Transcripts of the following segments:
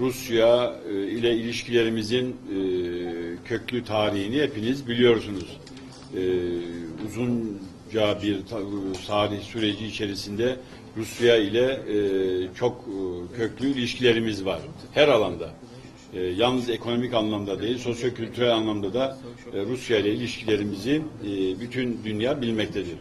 Rusya e, ile ilişkilerimizin e, köklü tarihini hepiniz biliyorsunuz. E, uzunca bir ta- tarih süreci içerisinde Rusya ile e, çok e, köklü ilişkilerimiz var. Her alanda. E, yalnız ekonomik anlamda değil, sosyo-kültürel anlamda da e, Rusya ile ilişkilerimizi e, bütün dünya bilmektedir.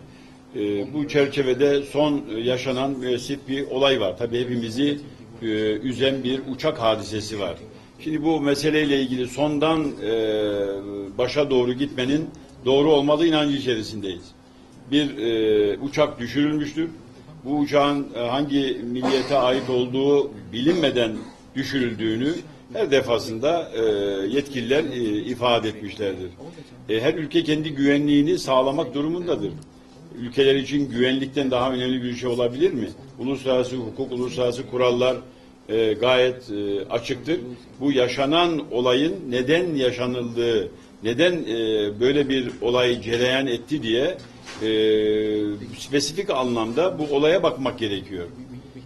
E, bu çerçevede son e, yaşanan müessif bir olay var. Tabii hepimizi e, üzen bir uçak hadisesi var. Şimdi bu meseleyle ilgili sondan e, başa doğru gitmenin doğru olmadığı inancı içerisindeyiz. Bir e, uçak düşürülmüştür. Bu uçağın e, hangi milliyete ait olduğu bilinmeden düşürüldüğünü her defasında e, yetkililer e, ifade etmişlerdir. E, her ülke kendi güvenliğini sağlamak durumundadır. Ülkeler için güvenlikten daha önemli bir şey olabilir mi? Uluslararası hukuk, uluslararası kurallar e, gayet e, açıktır. Bu yaşanan olayın neden yaşanıldığı, neden e, böyle bir olay cereyan etti diye e, spesifik anlamda bu olaya bakmak gerekiyor.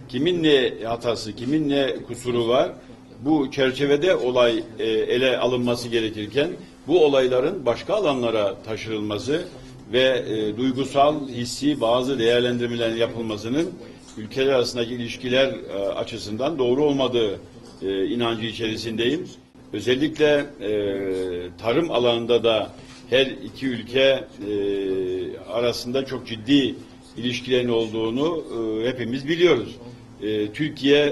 Kimin ne hatası, kimin ne kusuru var? Bu çerçevede olay e, ele alınması gerekirken bu olayların başka alanlara taşırılması ve e, duygusal, hissi bazı değerlendirmelerin yapılmasının ülkeler arasındaki ilişkiler e, açısından doğru olmadığı e, inancı içerisindeyim. Özellikle e, tarım alanında da her iki ülke arasında çok ciddi ilişkilerin olduğunu hepimiz biliyoruz. Türkiye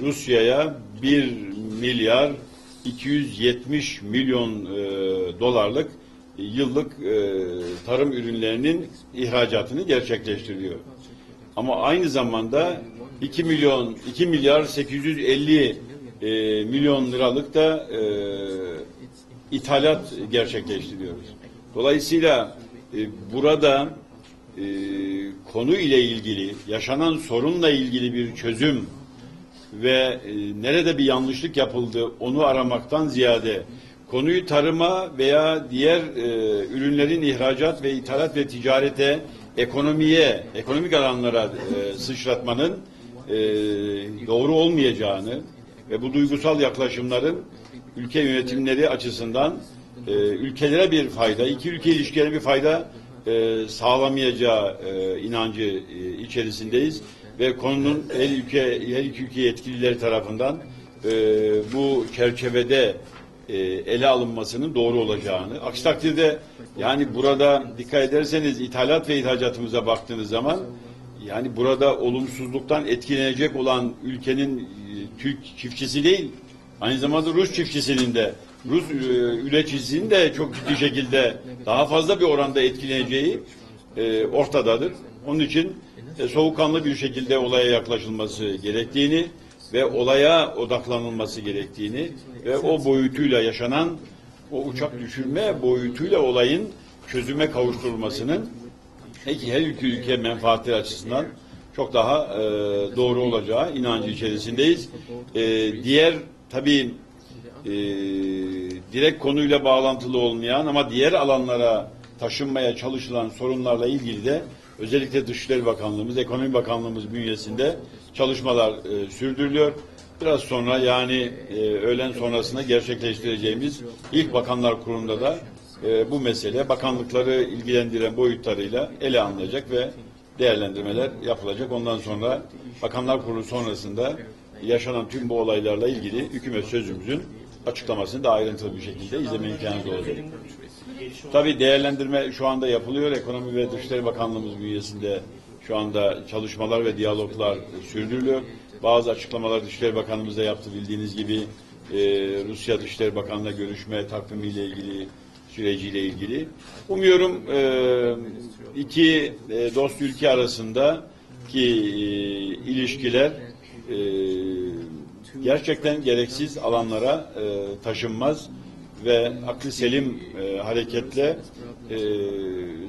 Rusya'ya 1 milyar 270 milyon dolarlık yıllık tarım ürünlerinin ihracatını gerçekleştiriyor. Ama aynı zamanda 2 milyon 2 milyar 850 e, milyon liralık da e, ithalat gerçekleştiriyoruz. Dolayısıyla e, burada e, konu ile ilgili, yaşanan sorunla ilgili bir çözüm ve e, nerede bir yanlışlık yapıldı onu aramaktan ziyade konuyu tarıma veya diğer e, ürünlerin ihracat ve ithalat ve ticarete, ekonomiye, ekonomik alanlara e, sıçratmanın e, doğru olmayacağını ve bu duygusal yaklaşımların ülke yönetimleri açısından e, ülkelere bir fayda, iki ülke ilişkilerine bir fayda e, sağlamayacağı e, inancı e, içerisindeyiz. Ve konunun her ülke her iki ülke yetkilileri tarafından e, bu çerçevede e, ele alınmasının doğru olacağını. Aksi takdirde yani burada dikkat ederseniz ithalat ve ihracatımıza baktığınız zaman yani burada olumsuzluktan etkilenecek olan ülkenin e, Türk çiftçisi değil, aynı zamanda Rus çiftçisinin de Rus e, üreticisinin de çok ciddi şekilde daha fazla bir oranda etkileneceği e, ortadadır. Onun için e, soğukkanlı bir şekilde olaya yaklaşılması gerektiğini ve olaya odaklanılması gerektiğini ve o boyutuyla yaşanan o uçak düşürme boyutuyla olayın çözüme kavuşturulmasının Peki her ülke ülke menfaatleri açısından çok daha e, doğru olacağı inancı içerisindeyiz. E, diğer tabii e, direkt konuyla bağlantılı olmayan ama diğer alanlara taşınmaya çalışılan sorunlarla ilgili de özellikle Dışişleri Bakanlığımız, Ekonomi Bakanlığımız bünyesinde çalışmalar e, sürdürülüyor. Biraz sonra yani e, öğlen sonrasında gerçekleştireceğimiz ilk Bakanlar Kurulu'nda da e, bu mesele bakanlıkları ilgilendiren boyutlarıyla ele alınacak ve değerlendirmeler yapılacak. Ondan sonra Bakanlar Kurulu sonrasında yaşanan tüm bu olaylarla ilgili hükümet sözümüzün açıklamasını da ayrıntılı bir şekilde izleme imkanınız olacak. Tabii değerlendirme şu anda yapılıyor. Ekonomi ve Dışişleri Bakanlığımız bünyesinde şu anda çalışmalar ve diyaloglar sürdürülüyor. Bazı açıklamalar Dışişleri Bakanlığımız da yaptı bildiğiniz gibi e, Rusya Dışişleri Bakanı'na görüşme takvimiyle ilgili süreciyle ilgili. Umuyorum e, iki e, dost ülke arasında ki e, ilişkiler e, gerçekten gereksiz alanlara e, taşınmaz ve aklı selim e, hareketle e,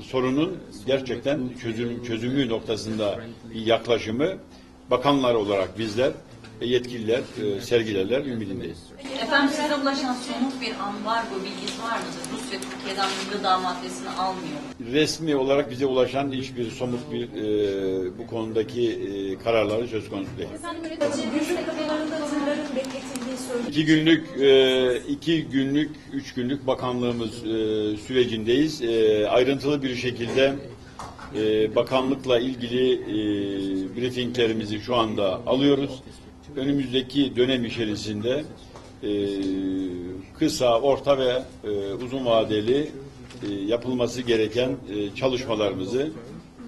sorunun gerçekten çözüm, çözümü noktasında bir yaklaşımı bakanlar olarak bizler ve yetkililer e, sergilerler ümidindeyiz. Efendim size ulaşan somut bir ambargo bilgisi var mıdır? Rusya Türkiye'den bir gıda maddesini almıyor. resmi olarak bize ulaşan hiçbir somut bir e, bu konudaki e, kararları söz konusu değil. Efendim üretici güçlü kafalarında bizim İki günlük, e, iki günlük, üç günlük bakanlığımız e, sürecindeyiz. E, ayrıntılı bir şekilde bakanlıkla ilgili briefinglerimizi şu anda alıyoruz. Önümüzdeki dönem içerisinde kısa, orta ve uzun vadeli yapılması gereken çalışmalarımızı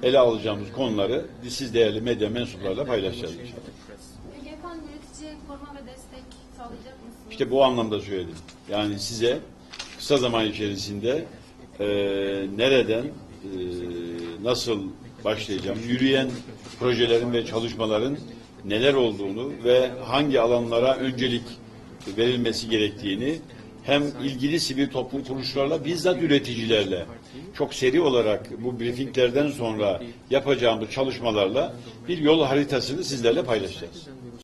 ele alacağımız konuları siz değerli medya mensuplarıyla paylaşacağız inşallah. Efendim üreticiye koruma ve destek sağlayacak? İşte bu anlamda söyledim. Yani size kısa zaman içerisinde e, nereden, e, nasıl başlayacağım, yürüyen projelerin ve çalışmaların neler olduğunu ve hangi alanlara öncelik verilmesi gerektiğini hem ilgili sivil toplum kuruluşlarla bizzat üreticilerle çok seri olarak bu briefinglerden sonra yapacağımız çalışmalarla bir yol haritasını sizlerle paylaşacağız.